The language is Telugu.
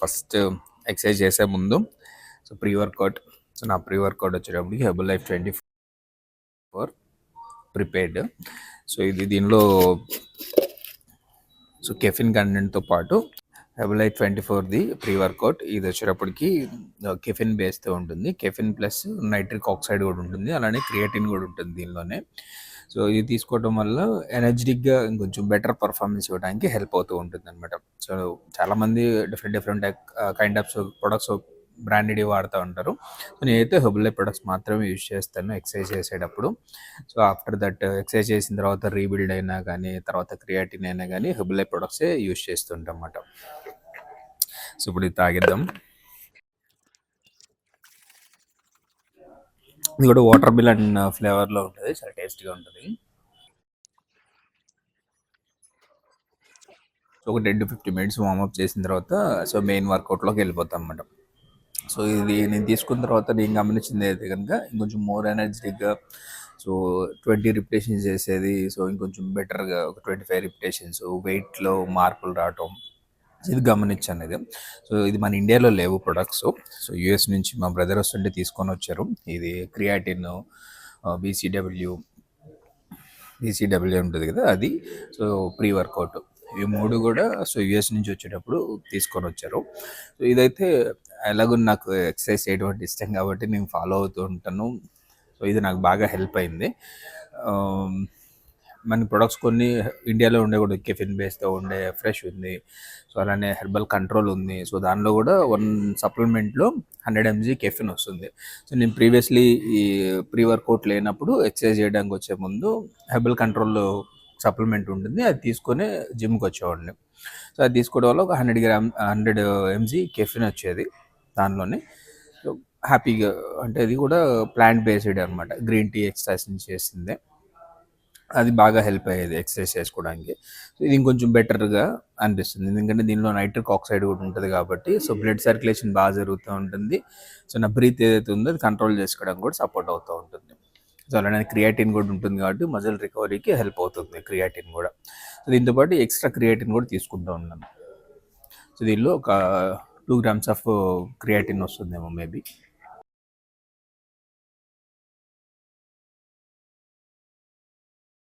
ఫస్ట్ ఎక్సర్సైజ్ చేసే ముందు సో ప్రీ వర్కౌట్ సో నా ప్రీ వర్కౌట్ వచ్చేటప్పటికి Herbalife twenty four prepared. So ఇది దీనిలో సో కెఫిన్ కంటెంట్తో పాటు హెబులైట్ ట్వంటీ ఫోర్ది ప్రీ వర్కౌట్ ఇది వచ్చేటప్పటికి కెఫిన్ బేస్తో ఉంటుంది. కెఫిన్ ప్లస్ నైట్రిక్ ఆక్సైడ్ కూడా ఉంటుంది. అలానే క్రియేటిన్ కూడా ఉంటుంది దీనిలోనే. సో ఇది తీసుకోవడం వల్ల ఎనర్జెటిక్గా ఇంకొంచెం బెటర్ పర్ఫార్మెన్స్ ఇవ్వడానికి హెల్ప్ అవుతూ ఉంటుంది అనమాట సో చాలామంది different different kind of products branded వాడుతూ ఉంటారు. సో నేనైతే హెబులే ప్రొడక్ట్స్ మాత్రమే యూజ్ చేస్తాను ఎక్సర్సైజ్ చేసేటప్పుడు. సో ఆఫ్టర్ దట్ ఎక్సర్సైజ్ చేసిన తర్వాత రీబిల్డ్ అయినా కానీ తర్వాత క్రియాటిన్ అయినా కానీ హెబులే ప్రొడక్ట్సే యూజ్ చేస్తుంటాం అన్నమాట సో ఇప్పుడు ఇది తాగిద్దాం. ఇది కూడా వాటర్ మిలన్ ఫ్లేవర్లో ఉంటుంది. చాలా టేస్టీగా ఉంటుంది. ఒక ten to fifty minutes warm up చేసిన తర్వాత సో మెయిన్ వర్కౌట్లోకి వెళ్ళిపోతాం అన్నమాట. సో ఇది నేను తీసుకున్న తర్వాత నేను గమనించింది అయితే కనుక ఇంకొంచెం మోర్ ఎనర్జెటిక్గా సో ట్వంటీ రిపిటేషన్స్ చేసేది సో ఇంకొంచెం బెటర్గా ఒక ట్వంటీ ఫైవ్ రిపిటేషన్స్ వెయిట్లో మార్పులు రావటం ఇది గమనించాను ఇది సో ఇది మన ఇండియాలో లేవు ప్రొడక్ట్స్ సో యుఎస్ నుంచి మా బ్రదర్ వస్తుంటే తీసుకొని వచ్చారు. ఇది క్రియాటిన్ బీసీడబ్ల్యూ బీసీడబ్ల్యూ ఉంటుంది కదా అది. సో ప్రీ వర్కౌట్ ఇవి మూడు కూడా సో యుఎస్ నుంచి వచ్చేటప్పుడు తీసుకొని వచ్చారు. సో ఇదైతే ఎలాగో నాకు ఎక్సర్సైజ్ చేయడం ఇష్టం కాబట్టి నేను ఫాలో అవుతూ ఉంటాను. సో ఇది నాకు బాగా హెల్ప్ అయింది. మన ప్రొడక్ట్స్ కొన్ని ఇండియాలో ఉండే కూడా కెఫిన్ బేస్తో ఉండే ఫ్రెష్ ఉంది. సో అలానే హెర్బల్ కంట్రోల్ ఉంది. సో దానిలో కూడా వన్ సప్లిమెంట్లో హండ్రెడ్ ఎంజీ కెఫిన్ వస్తుంది. సో నేను ప్రీవియస్లీ ఈ ప్రీ వర్కౌట్ లేనప్పుడు ఎక్సర్సైజ్ చేయడానికి వచ్చే ముందు హెర్బల్ కంట్రోల్ సప్లిమెంట్ ఉంటుంది. అది తీసుకొని జిమ్కి వచ్చేవాడిని. సో అది తీసుకోవడం వల్ల ఒక hundred gram hundred MG caffeine వచ్చేది దానిలోనే. సో హ్యాపీగా అంటే అది కూడా ప్లాంట్ బేస్డ్ అనమాట గ్రీన్ టీ ఎక్సర్సైజ్ చేసిందే. అది బాగా హెల్ప్ అయ్యేది ఎక్సర్సైజ్ చేసుకోవడానికి. సో ఇది ఇంకొంచెం బెటర్గా అనిపిస్తుంది. ఎందుకంటే దీనిలో నైట్రిక్ ఆక్సైడ్ కూడా ఉంటుంది కాబట్టి సో బ్లడ్ సర్క్యులేషన్ బాగా జరుగుతూ ఉంటుంది. సో నా బ్రీత్ ఏదైతే ఉందో అది కంట్రోల్ చేసుకోవడానికి కూడా సపోర్ట్ అవుతూ ఉంటుంది. సో అలానే క్రియాటిన్ కూడా ఉంటుంది కాబట్టి మజిల్ రికవరీకి హెల్ప్ అవుతుంది క్రియాటిన్ కూడా. సో దీంతోపాటు ఎక్స్ట్రా క్రియాటిన్ కూడా తీసుకుంటూ ఉన్నాను. సో దీనిలో ఒక టూ గ్రామ్స్ ఆఫ్ క్రియాటిన్ వస్తుందేమో మేబీ